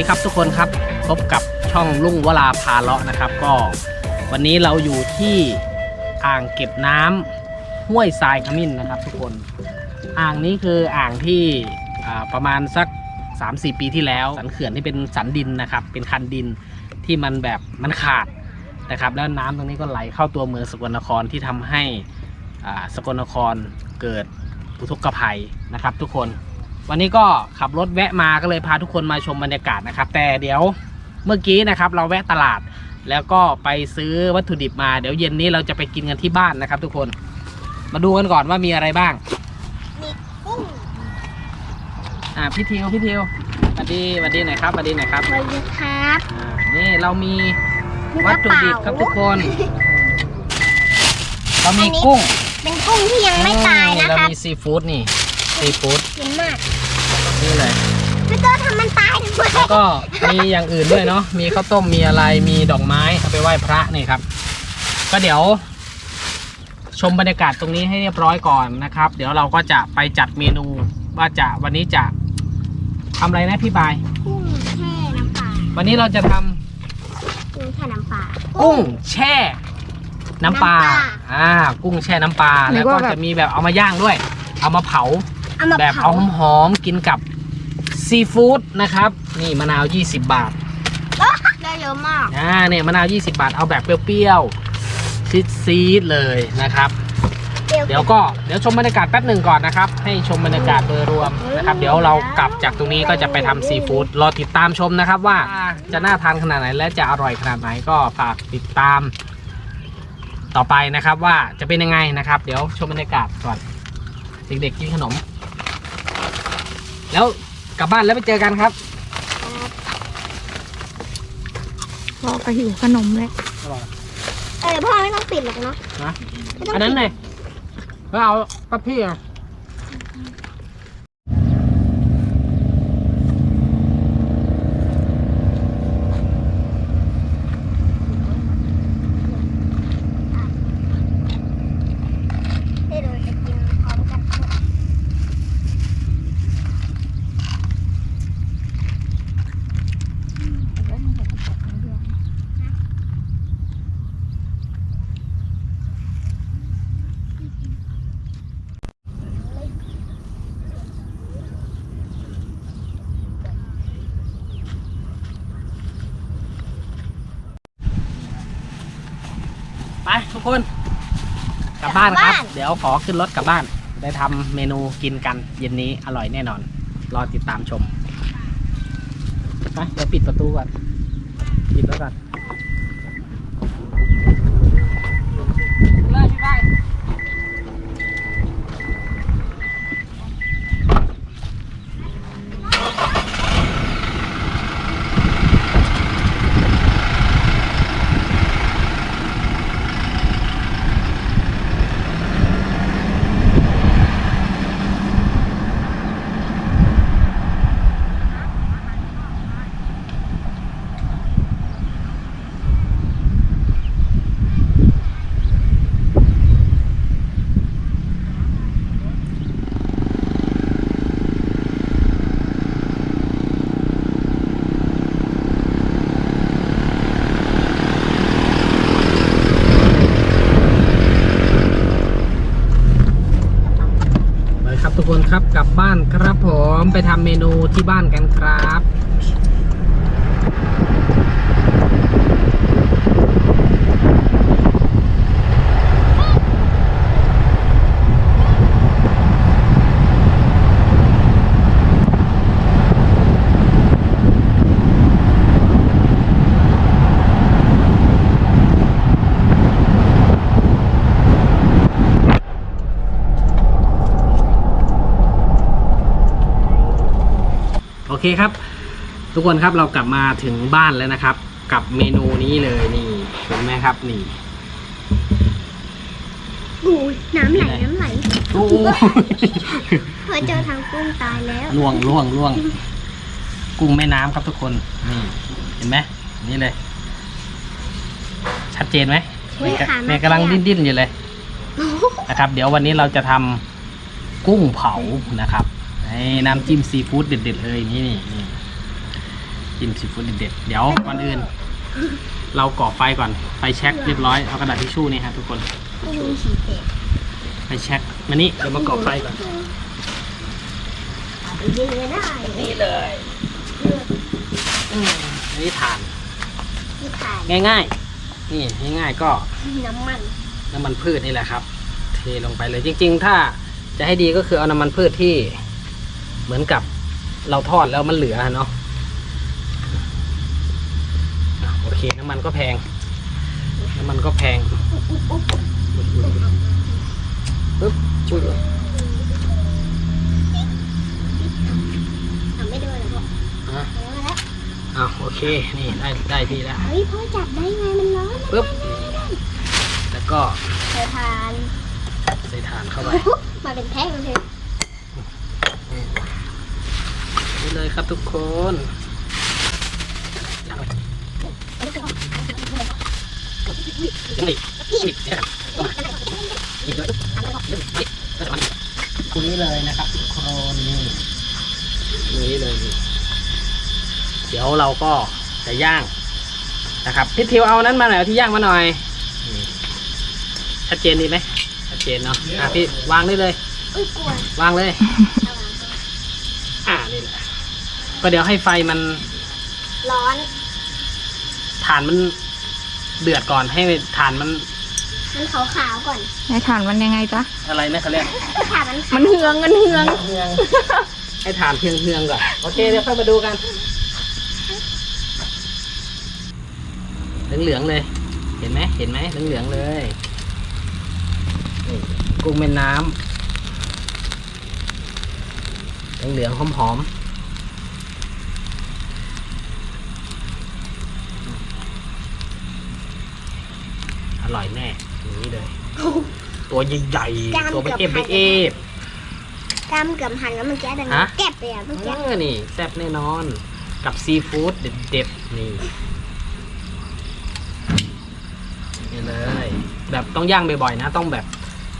ดีครับทุกคนครับพบกับช่องลุงวลาพาเลาะนะครับ ก็วันนี้เราอยู่ที่อ่างเก็บน้ำห้วยทรายขมิ้นนะครับ ทุกคนอ่างนี้คืออ่างที่ประมาณสัก 3-4 ปีที่แล้ว สันเขื่อนที่เป็นสันดินนะครับ เป็นคันดินที่มันแบบมันขาดนะครับแล้วน้ำตรงนี้ก็ไหลเข้าตัวเมืองสกลนครที่ทำให้สกลนครเกิดอุทกภัยนะครับ ทุกคน วันนี้ก็ขับรถแวะมาก็เลยพาทุกคนมาชมบรรยากาศนะครับ แต่เดี๋ยวเมื่อกี้นะครับเราแวะตลาดแล้วก็ไปซื้อวัตถุดิบมาเดี๋ยวเย็นนี้เราจะไปกินกันที่บ้านนะครับ ทุกคนมาดูกันก่อนว่ามีอะไรบ้างมีกุ้งอ่าพี่ทิวพี่ทิวสวัสดีสวัสดีหน่อยครับสวัสดีหน่อยครับสวัสดีครับอ่านี่เรามีมีกวัระตถุเป๋าดิบครับทุกคน เรามีกุ้งเป็นกุ้งที่ยังไม่ตายนะเราครับมีซีฟู้ดนี่ซีฟู้ด กินมาก นี่เลย พี่โตทำมันตายทำไมแล้วก็มีอย่างอื่นด้วยเนาะ มีข้าวต้ม มีอะไร มีดอกไม้เอาไปไหว้พระนี่ครับ ก็เดี๋ยว ชมบรรยากาศตรงนี้ให้เรียบร้อยก่อนนะครับ เดี๋ยวเราก็จะไปจัดเมนูว่าจะวันนี้จะทำอะไรนะพี่บาย กุ้งแช่น้ำปลาวันนี้เราจะทำกุ้งแช่น้ำปลา กุ้งแช่น้ำปลา น้ำปลา อ่า กุ้งแช่น้ำปลาหรืแล้วอก็ว่าแบบจะมีแบบเอามาย่างด้วย เอามาเผา เอามาแบบเผาเอาหอมๆกินกับ ซีฟู้ดนะครับ นี่มะนาว 20 บาทได้เยอะมากอ่าเนี่ยมะนาว 20 บาท เอาแบบเปรี้ยวๆซีดซีดๆเลยนะครับ เดี๋ยวก็เดี๋ยวชมบรรยากาศแป๊บหนึ่งก่อนนะครับ ให้ชมบรรยากาศโดยรวมนะครับ เดี๋ยวเรากลับจากตรงนี้ก็จะไปทำซีฟู้ดรอติดตามชมนะครับว่าจะน่าทานขนาดไหนและจะอร่อยขนาดไหนก็ฝากติดตาม ต่อไปนะครับว่าจะเป็นยังไงนะครับ เดี๋ยวชมบรรยากาศก่อน เด็กๆกินขนม แล้ว กลับบ้านแล้วไปเจอกันครับพ่อก็หิวขนมเลยเออพ่อไม่ต้องปิดหรอกเนาะนะไม่ต้งอันนั้นปิด เลยแล้วเอาป้าพี่อะ เดี๋ยวเราจะกินพร้อมกันทั้งหมด ไป ทุกคน กลับบ้านครับ เดี๋ยวขอขึ้นรถกลับบ้าน ได้ทำเมนูกินกัน เย็นนี้อร่อยแน่นอน รอติดตามชมไปเดี๋ยวปิดประตูก่อนปิดแล้วก่อน ครับทุกคนครับกลับบ้านครับผมไปทำเมนูที่บ้านกันครับ เคครับ ทุกคนครับเรากลับมาถึงบ้านแล้วนะครับ กับเมนูนี้เลยนี่เห็นไหมครับนี่อู้ยน้ำไหลน้ำไหลโอ้พอเจอทางกุ้งตายแล้วล่วงล่วงล่วง กุ้งแม่น้ำครับทุกคนนี่เห็นไหมนี่เลย ชัดเจนไหมเฮ้ยขาเนี่ยกำลังดิ้นดิ้นๆอยู่เลยนะครับ เดี๋ยววันนี้เราจะทำกุ้งเผานะครับไอ้ น้ำจิ้มซีฟู้ดเด็ดๆเลยนี่นี่นี่กินซีฟู้ดเด็ดๆเดี๋ยวก่อนอื่น เราก่อไฟก่อนไฟแช็คเรียบร้อยเอากระดาษทิชชู่นี่ฮะทุกคนไม่มีสีเผ็ดไฟแช็คมานี่เดี๋ยวมาก่อไฟก่อนเอาไปยิงเลยได้นี่เลยอืมอันนี้ถ่านที่ถ่านง่ายๆ นี่ง่ายๆก็น้ำมันน้ำมันพืชนี่แหละครับ เทลงไปเลยจริง ๆ ถ้าจะให้ดีก็คือเอาน้ำมันพืชที่ เหมือนกับเราทอดแล้วมันเหลือเนาะอะโอเคน้ำมันก็แพง น้ำมันก็แพงปึ๊บชุดทำไม่โดนเลยพ่ออะเอามาแล้วอะโอเค นี่ได้ได้ที่แล้วเฮ้ยพ่อจับได้ไงมันร้อนปึ๊บแล้วก็เธอทาน ใส่ถ่านเข้าไป มาเป็นแท่งเลย นี่ เลยครับทุกคนนี่เลยนะครับทุกคนนี่นี้เลย เดี๋ยวเราก็จะย่างนะครับพี่ทิวเอานั้นมาหน่อยที่ย่างมาหน่อยชัดเจนดีไหมชัดเจนเนาะอะพี่วางได้เลยอุ้ยวางเลย ก็เดี๋ยวให้ไฟมันร้อนฐานมันเดือดก่อนให้ฐานมันมันขาวๆก่อนในฐานมันยังไงจ๊ะอะไรนะเขาเรียกให้ถ่านมันมันเหืองมันเหืองเฮืองให้ฐานเฮืองเฮืองก่อนโอเคเดี๋ยวค่อยมาดูกัน เหลืองๆเลย เห็นไหมเห็นไหมเหลืองๆเลยนี่กุ้งแม่น้ำเหลืองๆหอมๆ ร่อยแน่อย่างนี้เลย ตัวใหญ่ๆตัวไปเอฟไปเอฟ กำเกือบหันแล้วเมื่อกี้ดังฮะเก็บไปอะเมื่อเอกี้อนี่แซ่บแน่นอนกับซีฟู้ดเด็ดๆนี่นี่เลย แบบต้องย่างบ่อยๆนะ ต้องแบบ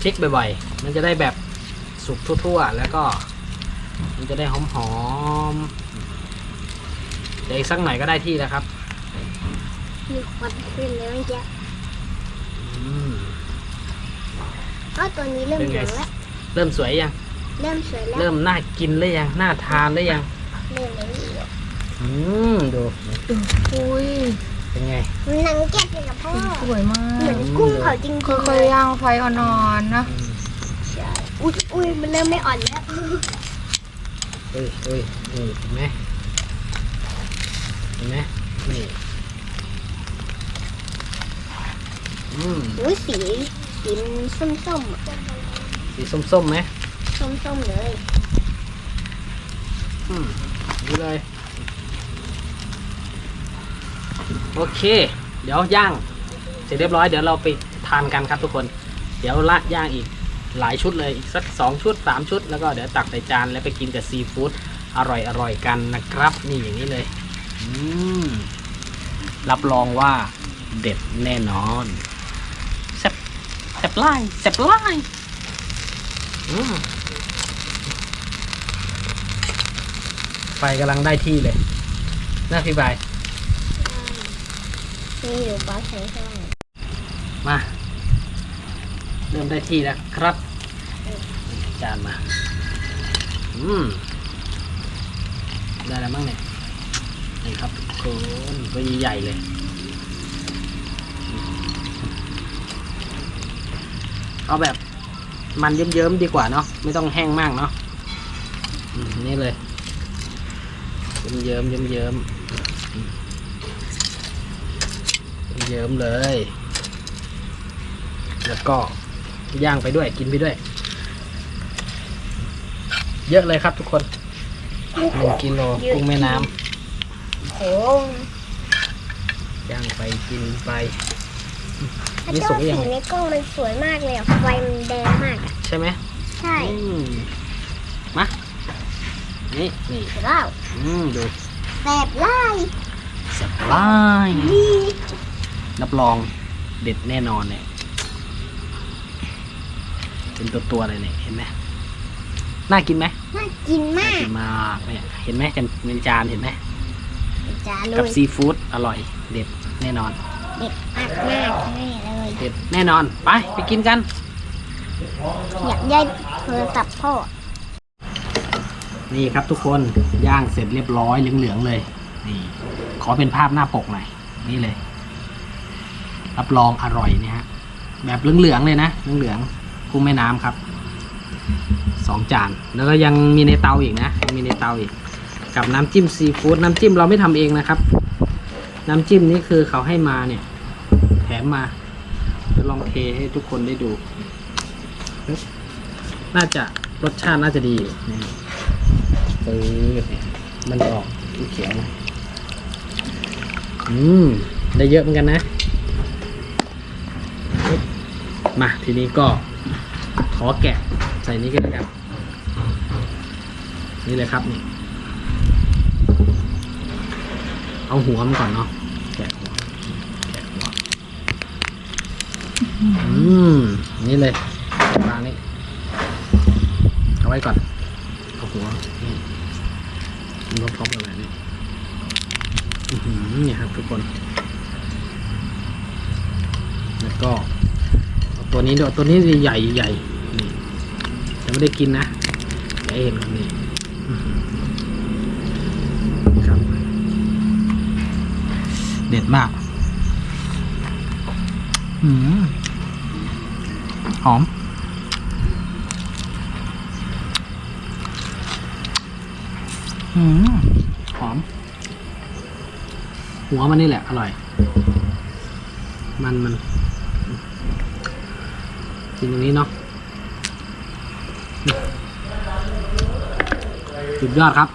พลิกบ่อยๆ มันจะได้แบบสุกทั่วๆ แล้วก็ มันจะได้หอมๆเดี๋ยวอีกสักหน่อยก็ได้ที่แล้วครับ มีควันขึ้นเลยเมื่อกี้ อืมอ๋อตัวนี้เริ่มเป็นเหไงลืองแล้วเริ่มสวยยัง เริ่มสวยแล้ว เริ่มน่ากินหรือยัง น่าทานหรือยัง เริ่มแล้วนี่อืมดู อุ้ยเป็นไง มันนังเก็บเลยกับพ่อ สวยมาเหมือกนกุ้งเผาจริงๆค่เลอยยๆย่างไฟอ่อนๆนะอืมอุ้ยอุ้ยมันเริ่มไม่อ่อนแล้ว เฮ้ยเฮ้ยนี่เห็นไหมเห็นไหมนี่ อืมอุ้ยสีสีมันส้มๆอะสีส้มๆไหมส้มๆเลยอืมนี่เลย โอเค เดี๋ยวย่าง เสร็จเรียบร้อย เดี๋ยวเราไปทานกันครับทุกคน เดี๋ยวละย่างอีกหลายชุดเลย อีกสักสองชุดสามชุด แล้วก็เดี๋ยวตักใส่จานแล้วไปกินกับซีฟู้ดอร่อยอร่อยกันนะครับ นี่อย่างนี้เลย อืม รับรองว่าเด็ดแน่นอนแซ่บแซ่ บไล่แซ่บไล่อืมไฟกำลังได้ที่เลย น่าพี่บาย มีอยู่บ้านใส่ข้างมา เริ่มได้ที่แล้วครับ จานมา อืม ได้แล้วมั้งเนี่ย นี่ครับทุกคนตัวใหญ่ๆเลย เอาแบบมันเยิ้มๆดีกว่าเนาะไม่ต้องแห้งมากเนาะอืมนี่เลยเยิ้มๆเยิ้มๆอืมเยิ้มๆเลย แล้วก็ย่างไปด้วยกินไปด้วย เยอะเลยครับทุกคนหนึ่งกิโลกุ้งแม่น้โอ้ำย่างไปกินไป ถ้านี่เจ้าสุกหรือสียังในกล้องมันสวยมากเลยอะไฟมันแดงมากอะใช่ไหมใช่อืมมานี่นี่ว้าวอืมดูแสบไล่สบายดีรับรองเด็ดแน่นอนเนี่ยเป็นตัวตัวๆเลยเนี่ยเห็นไหมน่ากินไหมน่ากินมาน่ากกินมากเนี่ยเห็นไหมกันเป็นจานเห็นไหมจ้าลุกับยซีฟู้ดอร่อย เด็ดแน่นอน เด็ดมากมากๆนี่เลยเด็ดแน่นอน ไป ไปกินกัน อยากได้โทรศัพท์พ่อนี่ครับทุกคนย่างเสร็จเรียบร้อยเหลืองๆเลย นี่ ขอเป็นภาพหน้าปกหน่อยนี่เลย รับรองอร่อยเนี่ยฮะแบบเหลืองๆเลยนะเหลืองๆกุ้งแม่น้ำครับสองจานแล้วก็ยังมีในเตาอีกนะยังมีในเตาอีก กับน้ำจิ้มซีฟู้ดน้ำจิ้มเราไม่ทำเองนะครับ น้ำจิ้มนี่คือเขาให้มาเนี่ย แถมมาจะลองเทให้ทุกคนได้ดู น่าจะรสชาติน่าจะดีนี่ปื๊ดเนี่ยมันออกเขียวนะอืม ได้เยอะเหมือนกันนะ มาทีนี้ก็ขอแกะใส่นี้กันแล้วกันนี่เลยครับนี่ เอาหัวมันก่อนเนาะแกะหัวแกะหัวอืมนี่เลยวางนี้เอาไว้ก่อนเอาหัวนี่ลบท็อปอะไรนี่อื้อหือเนี่ครับทุกคน แล้วก็ ตัวนี้เด้วยตัวนี้ใหญ่ใหญ่นี่ยังไม่ได้กินนะจะเห็นครับนี่อื้อหือครับ เด็ดมากอืมหอม อืมหอม หัวมันนี่แหละ อร่อย มันมันกินตรงนี้เนาะสุดยอดครับ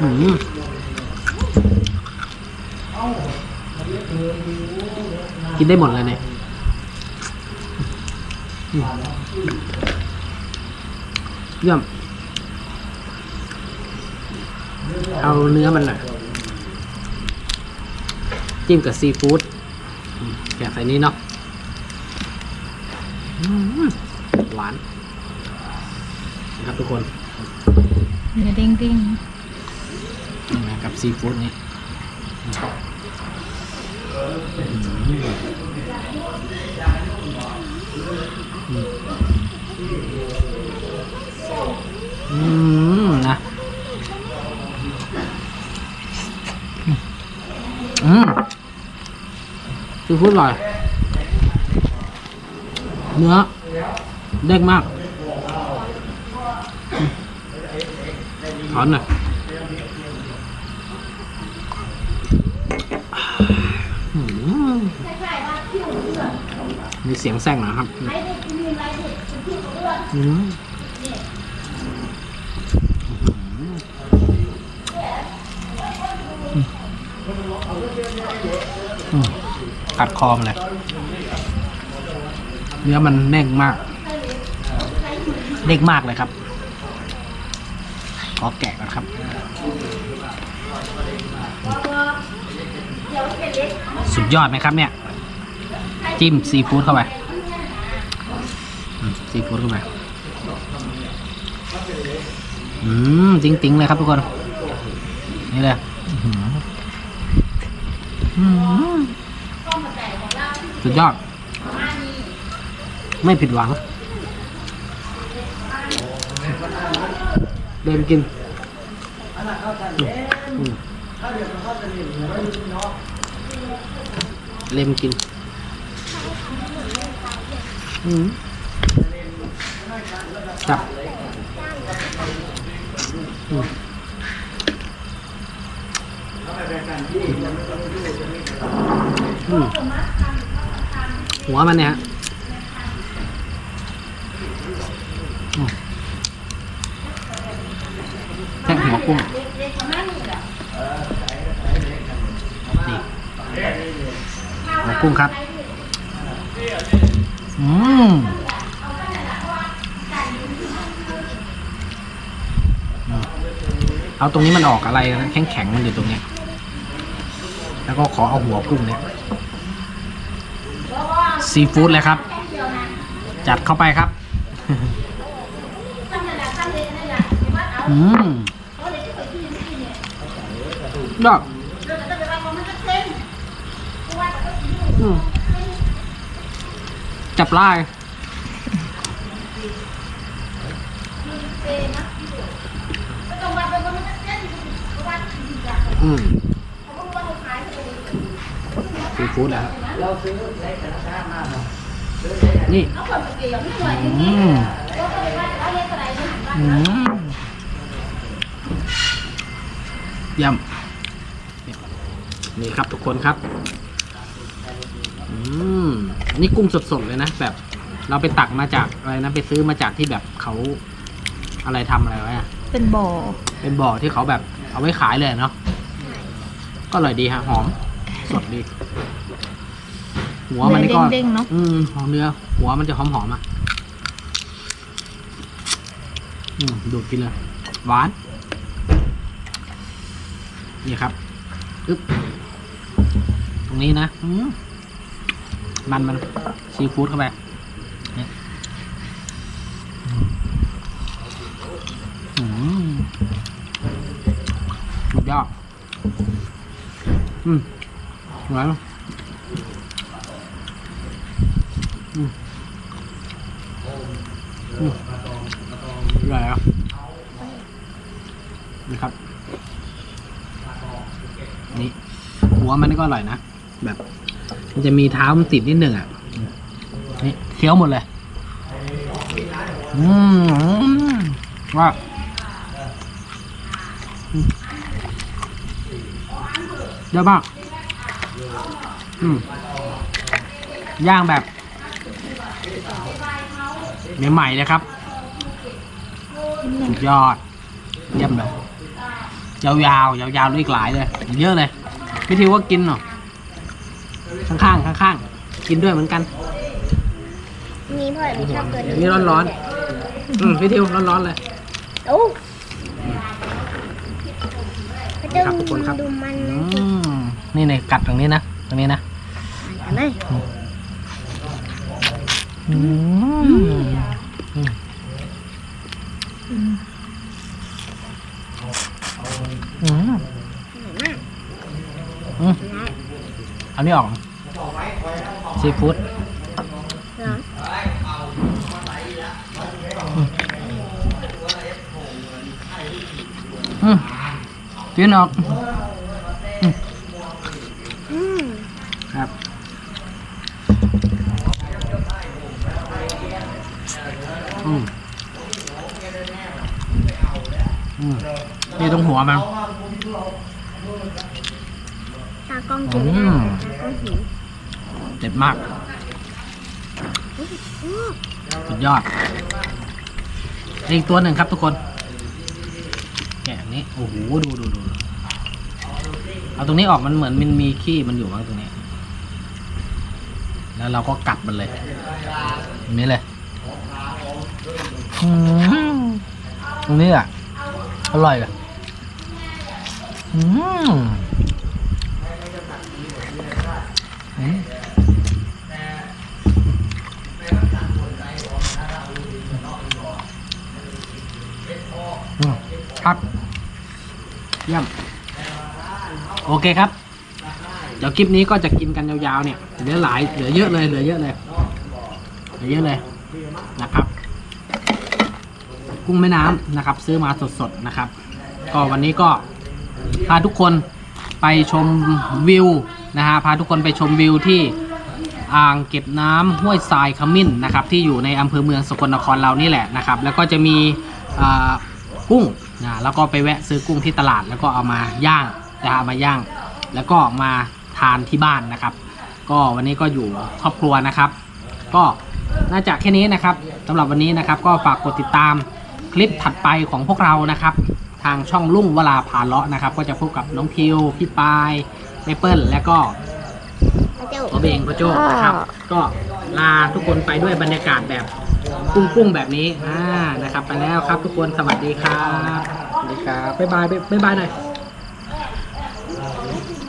อืม กินได้หมดเลยเนี่ยอืมเยี่ยมเอาเนื้อมันหน่อยจิ้มกับซีฟู้ดอืมแกะใส่นี้เนาะอืมหวานนะครับทุกคนเนื้อเด้งเด้งนี่นะกับซีฟู้ดนี่ อืมนะอืมซีฟู้ดอร่อย เนื้อเด้งมากถอนหน่อยมมีเสียงแซงหนะครับ อืมกัดคอมเลยเนื้อมันแน่งมากเด้งมากเลยครับ ขอแกะก่อนครับ สุดยอดไหมครับเนี่ย จิ้มซีฟู้ดเข้าไปซีฟู้ดเข้าไป อืมจริงๆเลยครับทุกคน นี่เลยอื้อหืออื้อหือสุดยอด ไม่ผิดหวัง เดินกินเล็มกินอืมจับ หัวมันเนี่ยฮะแค่หัวกุ้งนี่หัวกุ้งครับ อืม เอาตรงนี้มันออกอะไรนะแข็งแข็งๆมันอยู่ตรงเนี้ย แล้วก็ขอเอาหัวกุ้งเนี่ยซีฟู้ดเลยครับ จัดเข้าไปครับอืมยอดอืมจับลาย อืมซีฟู้ดแล้วนี่อืมอืมเยี่ยมนี่ครับทุกคนครับ อืมนี่กุ้งสดๆเลยนะแบบ เราไปตักมาจากอะไรนะไปซื้อมาจากที่แบบเขาอะไรทำอะไรไว้อะเป็นบ่อ เป็นบ่อที่เขาแบบเอาไว้ขายเลยเนาะ ก็อร่อยดีฮะหอม สดดี หัวมันนี่ก็เด้งๆเนาะอืมหอมเนื้อ หัวมันจะหอมหอมๆอะอืมดูดกินเลยหวาน นี่ครับปึ๊บตรงนี้นะอืมมันมันซีฟู้ดเข้าไปนี่อืมสุดยอด อืมหวานอืมอืมอร่อยอะนี่ครับ นี่ หัวมันก็อร่อยนะ แบบ มันจะมีเท้ามันติดนิดหนึ่งอะ นี่เคี้ยวหมดเลย อืมว่า เยอะมากอืมย่างแบบใหม่ๆเลยครับสุดยอด เยี่ยมเลยยาวๆยาวๆเลยอีกหลายเลย เยอะเลยพี่ทิวว่ากินเหรอข้างๆข้างๆกินด้วยเหมือนกันนี่พ่อไม่ชอบตัวอันนี้นี้ร้อนๆอืมพี่ทิวร้อนๆเลยโอ้ พระเจ้าครับทุกคนครับดูมันอืมนี่เนี่ยกัดตรงนี้นะตรงนี้นะกันไหมอืมอืมอืมอืมอร่อยมากอืมเอานี่ออกซีฟู้ดเหรออืม กินออกอืมครับอืมอืมนี่ตรงหัวมัน ตากล้องกินอืได้มตากล้องหิวเด็ดมากอืมสุดยอดอีกตัวหนึ่งครับทุกคน แกะอันนี้โอ้โหดูดูดูเอาตรงนี้ออกมันเหมือนมันมีขี้มันอยู่ข้างตรงนี้ แล้วเราก็กัดมันเลยนี้เลยตรงนี้อะอร่อยอะอืมอืมอืมครับ เยี่ยม โอเคครับ เดี๋ยวคลิปนี้ก็จะกินกันยาวๆเนี่ย เหลือหลาย เหลือเยอะเลย เหลือเยอะเลย เหลือเยอะเลยนะครับ กุ้งแม่น้ำนะครับ ซื้อมาสดๆนะครับ ก็วันนี้ก็พาทุกคนไปชมวิวนะฮะ พาทุกคนไปชมวิวที่อ่างเก็บน้ำห้วยทรายขมิ้นนะครับ ที่อยู่ในอำเภอเมืองสกลนครเรานี่แหละนะครับ แล้วก็จะมีกุ้ง นะแล้วก็ไปแวะซื้อกุ้งที่ตลาดแล้วก็เอามาย่างนะฮะเอามาย่าง แล้วก็มาทานที่บ้านนะครับ ก็วันนี้ก็อยู่ครอบครัวนะครับ ก็น่าจะแค่นี้นะครับสำหรับวันนี้นะครับ ก็ฝากกดติดตามคลิปถัดไปของพวกเรานะครับ ทางช่องลุ่งเวลาพาเลาะนะครับ ก็จะพบกับน้องพิวพี่ปายเมเปิลและก็พระเจ้าพ่อเบงพ่อโจ้นะครับ ก็ลาทุกคนไปด้วยบรรยากาศแบบ กุ้งๆแบบนี้อ่านะครับ ไปแล้วครับทุกคนสวัสดีครับสวัสดีครับบ๊ายบายบ๊ายบายหน่อย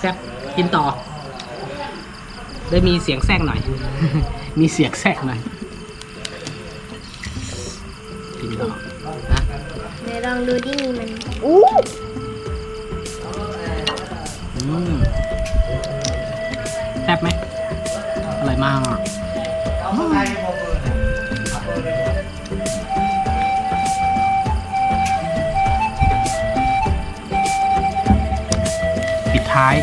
แซ่บกินต่อ ได้มีเสียงแทรกหน่อย มีเสียงแทรกหน่อยกินต่อนะเดี๋ยวลองดูที่มีมันอู้ซ่บไหมอร่อยมาก ท้าย